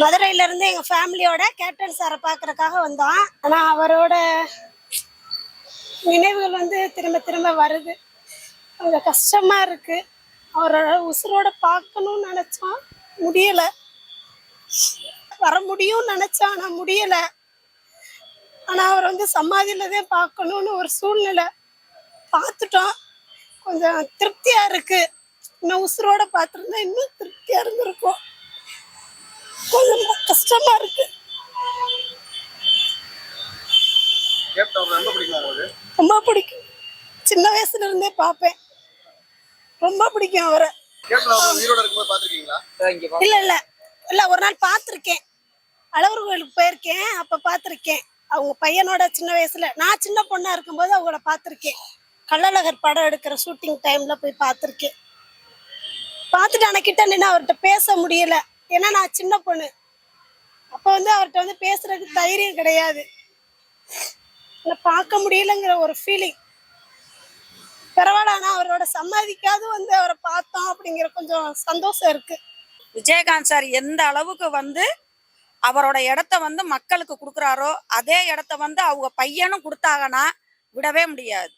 மதுரையில இருந்து எங்க ஃபேமிலியோட கேப்டன் சாரை பார்க்கறதுக்காக வந்தோம். ஆனா அவரோட நினைவுகள் வந்து திரும்ப திரும்ப வருது. கொஞ்சம் கஷ்டமா இருக்கு. அவரோட உசுரோட பார்க்கணும்னு நினைச்சோம். முடியல. வர முடியும்னு நினைச்சோம் ஆனா முடியல. ஆனா அவர் வந்து சமாதியில தான் பார்க்கணும்னு ஒரு சூழ்நிலை பார்த்துட்டோம். கொஞ்சம் திருப்தியா இருக்கு. இன்னும் உசுரோட பார்த்துருந்தா இன்னும் திருப்தியா இருந்திருக்கும். கொஞ்சம் கஷ்டமா இருக்கு. ரொம்ப பிடிக்கும் உங்களுக்கு? ரொம்ப பிடிக்கும். சின்ன வயசுல இருந்தே பார்ப்பேன். ரொம்ப பிடிக்கும் அவரை. இல்ல இல்ல. இல்ல ஒரு நாள் பார்த்துருக்கேன். அழகர் கோயிலுக்கு போயிருக்கேன் அப்ப பார்த்துருக்கேன். அவங்க பையனோட சின்ன வயசுல நான் சின்ன பொண்ணா இருக்கும்போது அவங்கள பார்த்துருக்கேன். கள்ளழகர் படம் எடுக்கிற ஷூட்டிங் டைம்ல போய் பார்த்துருக்கேன். பார்த்துட்டு ஆனா கிட்ட நின்று அவர்கிட்ட பேச முடியல. ஏன்னா நான் சின்ன பொண்ணு. அப்போ வந்து அவர்கிட்ட வந்து பேசுறதுக்கு தைரியம் கிடையாது. பார்க்க முடியலங்கிற ஒரு ஃபீலிங் பரவாயில்ல அவரோட சம்மதிக்காது வந்து அவரை பார்த்தோம் அப்படிங்கிற கொஞ்சம் சந்தோஷம் இருக்கு. விஜயகாந்த் சார் எந்த அளவுக்கு வந்து அவரோட இடத்த வந்து மக்களுக்கு கொடுக்குறாரோ அதே இடத்த வந்து அவங்க பையனும் கொடுத்தாங்கன்னா விடவே முடியாது.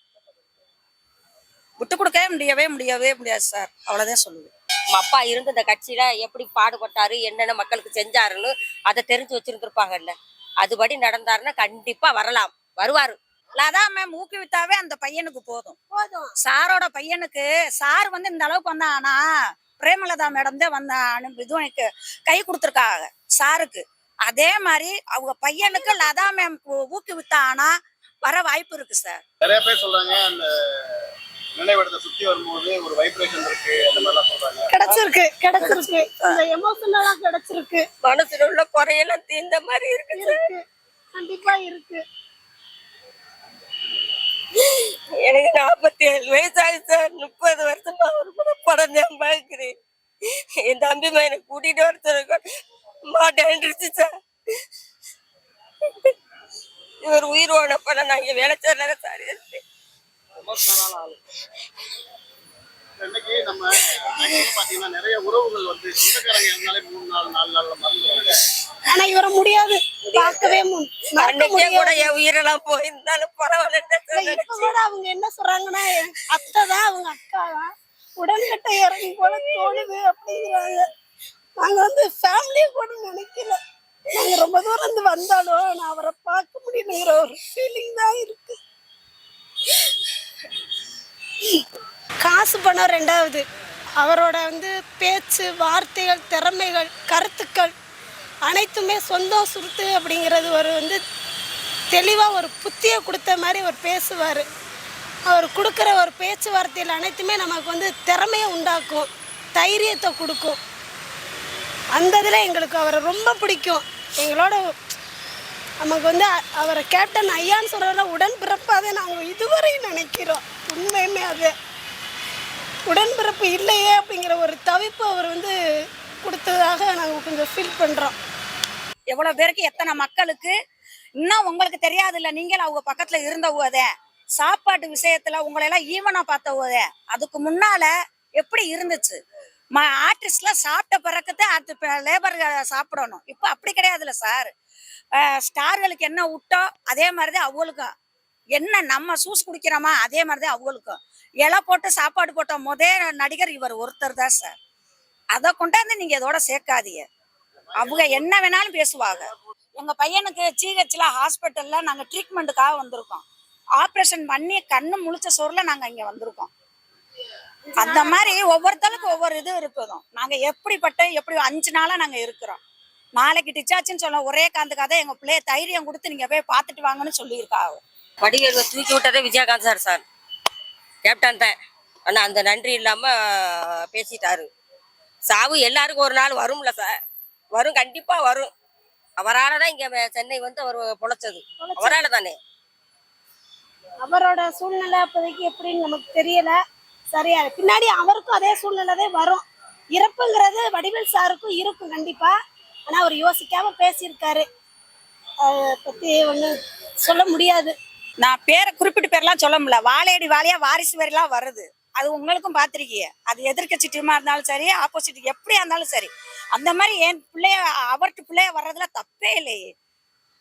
விட்டு கொடுக்கவே முடியவே முடியவே முடியாது சார். அவ்வளோதான் சொல்லுவேன். நம்ம அப்பா இருந்து இந்த கட்சியில எப்படி பாடுபட்டாரு என்னென்ன மக்களுக்கு செஞ்சாருன்னு அதை தெரிஞ்சு வச்சிருந்திருப்பாங்கல்ல. அதுபடி நடந்தாருன்னா கண்டிப்பா வரலாம். வருவாரு. அதான் மேம் ஊக்குவித்தாவே அந்த பையனுக்கு போதும். போதும். சாரோட பையனுக்கு சார் வந்து இந்த அளவுக்கு வந்தானா பிரேமலதா மேடம் தான் வந்த இதுவனுக்கு கை கொடுத்துருக்காங்க சாருக்கு. அதே மாதிரி அவங்க பையனுக்கு லதா மேம் ஊக்குவித்தானா வர வாய்ப்பு இருக்கு சார். நிறைய பேர் சொல்றாங்க அந்த நினைவிடத்தை சுத்தி வரும்போது ஒரு வைப்ரேஷன் இருக்கு அந்த மாதிரிலாம் சொல்றாங்க. கிடைச்சிருக்கு கிடைச்சிருக்கு. அந்த எமோஷனலா கிடைச்சிருக்கு. மனசுல உள்ள குறையெல்லாம் தீர்ந்த மாதிரி இருக்கு இருக்கு. கண்டிப்பா இருக்கு. எனக்கு நாற்பத்தி ஏழு வயசாகி சார் முப்பது வருஷமா அவர் கூட படம் தான் பார்க்கிறேன் என் தம்பி பையனை கூட்டிட்டு வர சொல்லுங்க மாட்டேன்ருச்சு சார். இவர் உயிரோட படம் நான் இங்க வேலை செய்யல சார் இருக்கேன் இன்னைக்கு நம்ம அங்கேயும் பாத்தீங்கன்னா நிறைய உறவுகள் வந்து சொந்தக்காரங்க இருந்தாலே மூணு நாள் நாலு நாள்ல மறந்துடுவாங்க. ஆனா இவர முடியாது. பார்க்கவே அன்னைக்கே கூட என் உயிரெல்லாம் போயிருந்தாலும் பரவாயில்ல இப்ப கூட அவங்க என்ன சொல்றாங்கன்னா அத்தை தான் அவங்க அக்கா தான். உடன்கட்டை இறங்கி போல தோணுது அப்படிங்கிறாங்க. நாங்க வந்து ஃபேமிலியை கூட நினைக்கல. நாங்க ரொம்ப தூரம் இருந்து வந்தாலும் நான் அவரை பார்க்க முடியலைங்கிற ஒரு ஃபீலிங் தான் இருக்கு. காசு பணம் ரெண்டாவது. அவரோட வந்து பேச்சு வார்த்தைகள் திறமைகள் கருத்துக்கள் அனைத்துமே சொந்தம் சுருத்து அப்படிங்கிறது ஒரு வந்து தெளிவாக ஒரு புத்தியை கொடுத்த மாதிரி அவர் பேசுவார். அவர் கொடுக்குற ஒரு பேச்சுவார்த்தையில் அனைத்துமே நமக்கு வந்து திறமையை உண்டாக்கும் தைரியத்தை கொடுக்கும். அந்த இதில் எங்களுக்கு அவரை ரொம்ப பிடிக்கும். எங்களோட நமக்கு வந்து அவரை கேப்டன் ஐயான்னு சொல்கிறத உடன்பிறப்பாக நாங்கள் இதுவரையும் நினைக்கிறோம். உண்மையுமே அது. உடன்பிறப்பு இல்லையே அப்படிங்கிற ஒரு தவிப்பு அவர் வந்து கொடுத்ததாக நாங்கள் கொஞ்சம் ஃபீல் பண்ணுறோம் எவ்வளோ பேருக்கு எத்தனை மக்களுக்கு? இன்னும் உங்களுக்கு தெரியாது இல்லை நீங்கள் அவங்க இருந்த இருந்தவுதே சாப்பாட்டு விஷயத்தில் உங்களையெல்லாம் ஈவனாக பார்த்த பார்த்தவுதே அதுக்கு முன்னால் எப்படி இருந்துச்சு? ம ஆர்டிஸ்ட்லாம் சாப்பிட்ட பிறகுதான் அடுத்து லேபர் சாப்பிடணும். இப்போ அப்படி கிடையாதுல்ல சார். ஸ்டார்களுக்கு என்ன விட்டோ அதே மாதிரிதான் அவங்களுக்கும். என்ன நம்ம சூஸ் குடிக்கிறோமா? அதே மாதிரிதான் அவங்களுக்கும். இலை போட்டு சாப்பாடு போட்ட முதே நடிகர் இவர் ஒருத்தர் தான் சார் அதை கொண்டாந்து நீங்க இதோட சேர்க்காதீங்க. அவங்க என்ன வேணாலும் பேசுவாங்க. எங்க பையனுக்கு ஜிஹெச்ல ஹாஸ்பிட்டல்ல நாங்க ட்ரீட்மெண்ட்டுக்காக வந்திருக்கோம். ஆப்ரேஷன் பண்ணி கண்ணு முழிச்ச சோறுல நாங்க இங்க வந்திருக்கோம். அந்த மாதிரி ஒவ்வொருத்தருக்கும் ஒவ்வொரு இது இருக்குதும். நாங்க எப்படிப்பட்ட எப்படி அஞ்சு நாளா நாங்க இருக்கிறோம். நாளைக்கு டிச்சாச்சுன்னு சொல்ல ஒரே காந்துக்காக எங்க பிள்ளைய தைரியம் கொடுத்து நீங்க போய் பார்த்துட்டு வாங்கன்னு சொல்லியிருக்காங்க. வடிவேலுவை தூக்கி விட்டதே விஜயகாந்த் சார் சார். கேப்டன் தான். ஆனா அந்த நன்றி இல்லாம பேசிட்டாரு. சாவு எல்லாருக்கும் ஒரு நாள் வரும்ல சார். வரும் கண்டிப்பா வரும். அவரால தான் இங்க சென்னை வந்து அவர் பொழைச்சது. அவரால தானே. அவரோட சூழ்நிலை அப்போதைக்கு எப்படின்னு நமக்கு தெரியல. சரியா? பின்னாடி அவருக்கும் அதே சூழ்நிலை தான் வரும். இறப்புங்கிறது வடிவேல் சாருக்கும் இருக்கும் கண்டிப்பா. ஆனா அவர் யோசிக்காம பேசியிருக்காரு. அதை பத்தி ஒன்றும் சொல்ல முடியாது. நான் பேரை குறிப்பிட்டு பேர்லாம் சொல்ல முடியல. வாழையடி வாழையா வாரிசு வரிலாம் வருது. அது உங்களுக்கும் பார்த்துருக்கீங்க அது எதிர்க்கட்சி டீமாக இருந்தாலும் சரி ஆப்போசிட் எப்படியா இருந்தாலும் சரி. அந்த மாதிரி என் பிள்ளைய அவர்கிட்ட பிள்ளைய வர்றதுல தப்பே இல்லையே.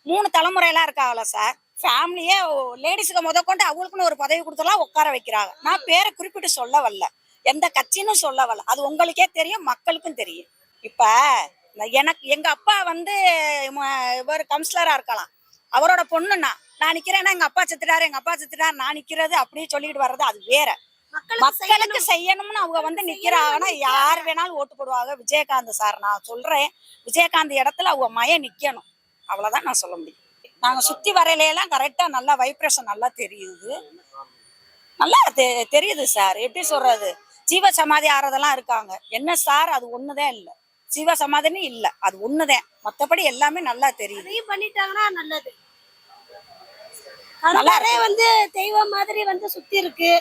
மூணு தலைமுறையெல்லாம் இருக்காங்கள சார் ஃபேமிலியே லேடிஸுக்கு முத கொண்டு அவங்களுக்குன்னு ஒரு பதவி கொடுத்தலாம் உட்கார வைக்கிறாங்க. நான் பேரை குறிப்பிட்டு சொல்ல வரல. எந்த கட்சின்னு சொல்ல வரல. அது உங்களுக்கே தெரியும் மக்களுக்கும் தெரியும். இப்போ எனக்கு எங்கள் அப்பா வந்து இவர் கவுன்சிலராக இருக்கலாம். அவரோட பொண்ணுன்னா நான் நிக்கிறேன்னா எங்க அப்பா செத்துட்டாரு எங்க அப்பா செத்துட்டாரு நான் நிக்கிறது அப்படியே சொல்லிட்டு வர்றது அது வேற. மக்களுக்கு செய்யணும்னு அவங்க வந்து நிக்கிறாங்கன்னா யார் வேணாலும் ஓட்டு போடுவாங்க. விஜயகாந்த் சார் நான் சொல்றேன். விஜயகாந்த் இடத்துல அவங்க மய நிக்கணும். அவ்வளவுதான் நான் சொல்ல முடியும். நாங்க சுத்தி வரையில எல்லாம் கரெக்டா நல்லா வைப்ரேஷன் நல்லா தெரியுது. நல்லா தெரியுது சார். எப்படி சொல்றது? ஜீவ சமாதி ஆறதெல்லாம் இருக்காங்க. என்ன சார்? அது ஒண்ணுதான் இல்ல. ஜீவ சமாதின்னு இல்ல. அது ஒண்ணுதான். மத்தபடி எல்லாமே நல்லா தெரியுது. பண்ணிட்டாங்கன்னா நல்லது. கடற்கரை வந்து தெய்வம் மாதிரி வந்து சுத்தி இருக்கு.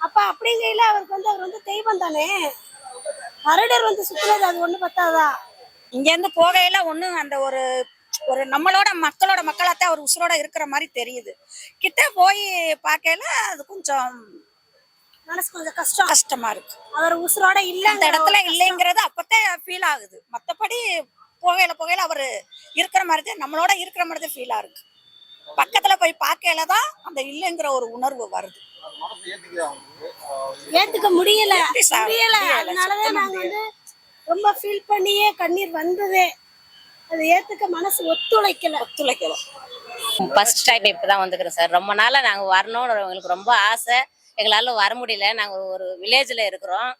அப்ப அப்படிங்கையில அவருக்கு வந்து அவர் வந்து தெய்வம் தானே? கருடர் வந்து சுத்துனது அது ஒண்ணு பத்தாதா? இங்க இருந்து போகையில ஒண்ணு அந்த ஒரு ஒரு நம்மளோட மக்களோட மக்களாத்தான் அவர் உசுரோட இருக்கிற மாதிரி தெரியுது. கிட்ட போய் பார்க்கையில அது கொஞ்சம் மனசு கொஞ்சம் கஷ்டம். கஷ்டமா இருக்கு. அவர் உசுரோட இல்ல அந்த இடத்துல இல்லைங்கிறது அப்பதான் ஃபீல் ஆகுது. மத்தபடி போகையில போகையில அவர் இருக்கிற மாதிரி தான் நம்மளோட இருக்கிற மாதிரி தான் ஃபீலா இருக்கு. பக்கத்துல போய் பார்க்கையில தான் அந்த இல்லைங்கிற ஒரு உணர்வு வருது. ஏத்துக்க முடியல? முடியல. அதனாலதான் நாங்க வந்து ரொம்ப ஃபீல் பண்ணியே கண்ணீர் வந்ததே. அது ஏத்துக்க மனசு ஒத்துழைக்கல. ஒத்துழைக்கலாம் ஃபர்ஸ்ட் டைம் இப்போ தான் வந்துக்கிறோம் சார். ரொம்ப நாளாக நாங்கள் வரணும்னு எங்களுக்கு ரொம்ப ஆசை. எங்களால் வர முடியல. நாங்கள் ஒரு வில்லேஜில் இருக்கிறோம்.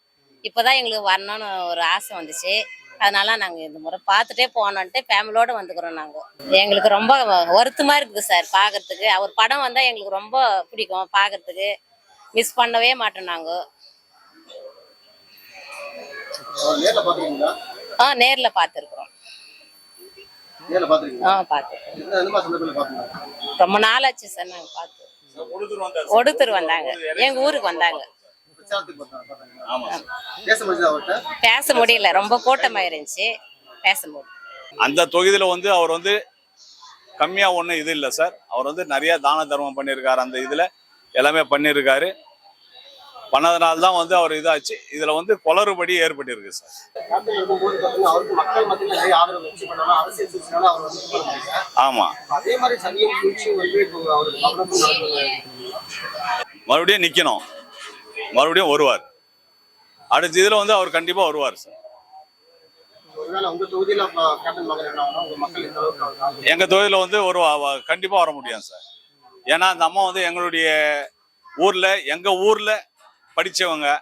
இப்போ தான் எங்களுக்கு வரணும்னு ஒரு ஆசை வந்துச்சு. அதனால நாங்கள் இந்த முறை பார்த்துட்டே போனோன்ட்டு ஃபேமிலியோடு வந்துக்கிறோம் நாங்கள் எங்களுக்கு ரொம்ப வருத்தமாக இருக்குது சார் பார்க்கறதுக்கு. அவர் படம் வந்தால் எங்களுக்கு ரொம்ப பிடிக்கும் பார்க்கறதுக்கு. மிஸ் பண்ணவே மாட்டோம் நாங்கள் ஆ நேரில் பார்த்துருக்குறோம். ஆ பார்த்துருக்கோம். ரொம்ப நாளாச்சு சார் நாங்கள் பார்த்து. ஒடுத்தர் வந்தாங்க. எங்கள் ஊருக்கு வந்தாங்க. பேச முடிஞ்சது அவர்கிட்ட? பேச முடியல ரொம்ப கூட்டமாக இருந்துச்சு பேச முடியல. அந்த தொகுதியில வந்து அவர் வந்து கம்மியா ஒன்றும் இது இல்லை சார் அவர் வந்து நிறைய தான தர்மம் பண்ணியிருக்காரு அந்த இதுல எல்லாமே பண்ணியிருக்காரு. பண்ணதுனால தான் வந்து அவர் இதாச்சு. இதுல வந்து குளறுபடி ஏற்பட்டிருக்கு சார் கேப்டன் இருக்கும்போது பாத்தீங்கன்னா அவருக்கு மக்கள் மத்தியில் நிறைய ஆதரவு வச்சு பண்ணாலும் அரசியல் சூழ்ச்சினால அவர் வந்து இது பண்ணாங்க. ஆமா. அதே மாதிரி சனியின் சூழ்ச்சி வந்து இப்போ அவருக்கு கவனத்தில் நடக்குது மறுபடியும் நிக்கணும். மறுபடியும் வருவார். அடுத்த இதுல வந்து அவர் கண்டிப்பா வருவார் சார். உங்க தொகுதியில வந்து ஒரு வ- வ- கண்டிப்பா வர முடியும் சார். ஏன்னா அந்த அம்மா வந்து எங்களுடைய ஊர்ல எங்க ஊர்ல படிச்சவங்க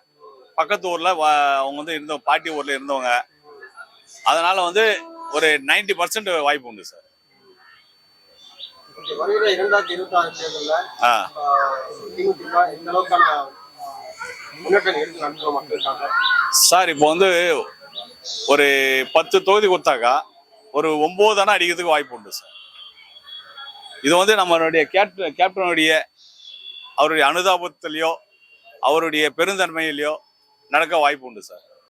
பக்கத்து ஊர்ல அவங்க வந்து இருந்த பாட்டி ஊர்ல இருந்தவங்க. அதனால வந்து ஒரு 90% பர்சன்ட் வாய்ப்பு உண்டு சார். வருகிற இரண்டாயிரத்தி இருபத்தி ஆறு தேர்தலில் சார் இப்போ வந்து ஒரு பத்து தொகுதி கொடுத்தாக்கா ஒரு ஒன்பது அணை அடிக்கிறதுக்கு வாய்ப்பு உண்டு சார். இது வந்து நம்மளுடைய கேப்டன் கேப்டனுடைய அவருடைய அனுதாபத்திலையோ அவருடைய பெருந்தன்மையிலையோ நடக்க வாய்ப்பு உண்டு சார்.